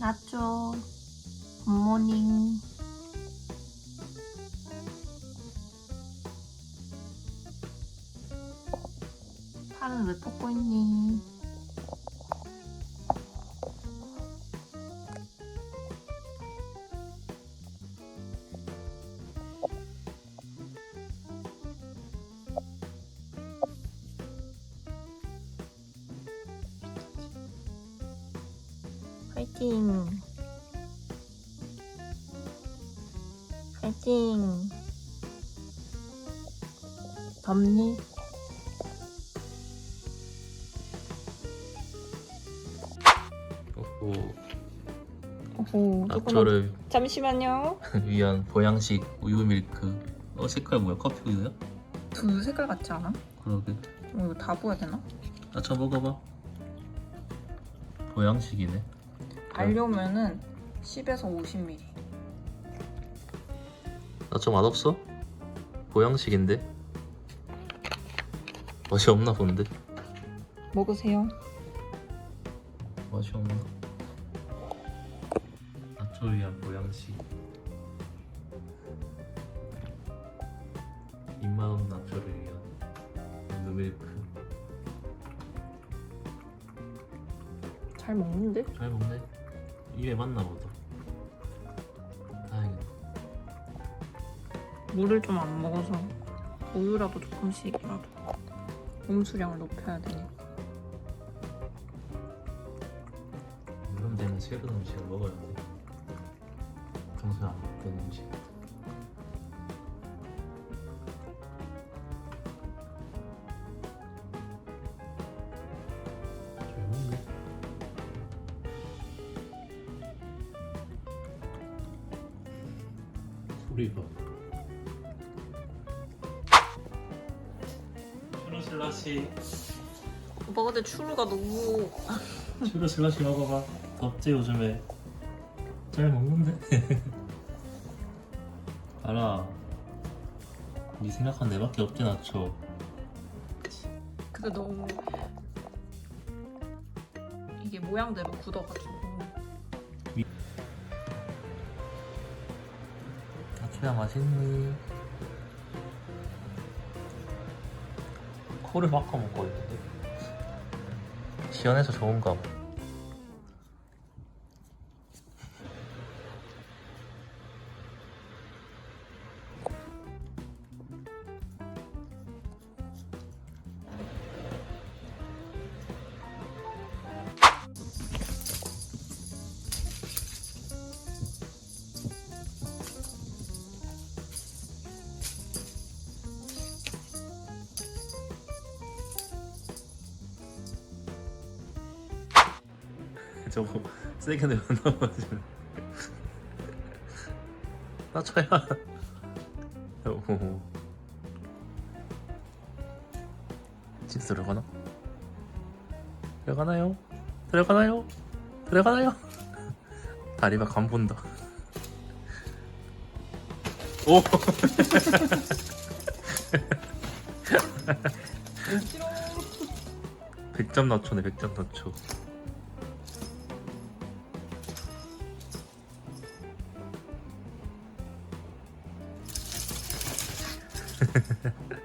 나초 굿모닝 팔은 왜 뻗고 있니? 파이팅! 파이팅! 덥니? 오호 오호, 조금만- 낙초를 잠시만요. 위한 보양식 우유 밀크 어 색깔 뭐야 커피 우유야? 두 색깔 같지 않아? 그러게 어, 이거 다 부어야 되나? 나저 먹어봐 보양식이네 알려면은 10에서 50ml. 나저 맛없어? 보양식인데 맛이 없나 본데 먹으세요. 맛이 없나 나초를 위한 보양식 입맛 없는 나초를 위한 우유 밀크 잘 먹는데? 잘 먹네. 입에 맞나 보다. 다행이다. 물을 좀 안 먹어서 우유라도 조금씩이라도 음수량을 높여야 되니까. 이런 데는 새로운 음식을 먹어야 돼. 평소에 안 먹던 음식. 리 봐. 추루 슬러시. 오빠 근데 추루가 너무 추루 슬러시 먹어봐. 덥지 요즘에. 잘 먹는데. 알아. 네 생각한 내밖에 없지 나초. 근데 너무 이게 모양대로 굳어가지고 야 맛있니? 코를 바꿔 먹고 있는데. 시원해서 좋은가 봐. 저거 세게 내면 넘어지네. 나초야. 오. 진짜 들어가나? 들어가나요? 들어가나요? 들어가나요? 다리가 간 본다. 오! 싫어 100점 낮초네 100점 낮초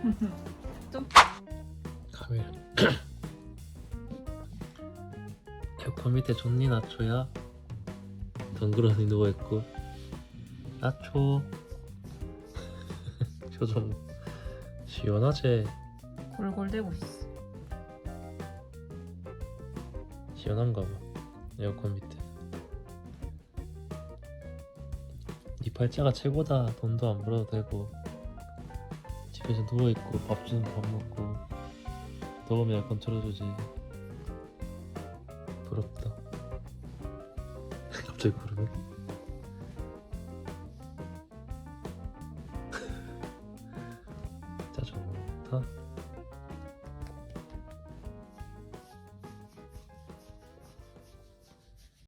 좀. 카메라 에어컨 밑에 좋니 나초야? 덩그러니 누워있고 나초 표정 시원하지? 골골대고 있어 시원한가 봐 에어컨 밑에 발자가 최고다. 돈도 안 벌어도 되고. 집에서 누워있고 밥 주는 밥 먹고. 더우면 에어컨 틀어주지. 부럽다. 갑자기 그러네? 진짜 좋다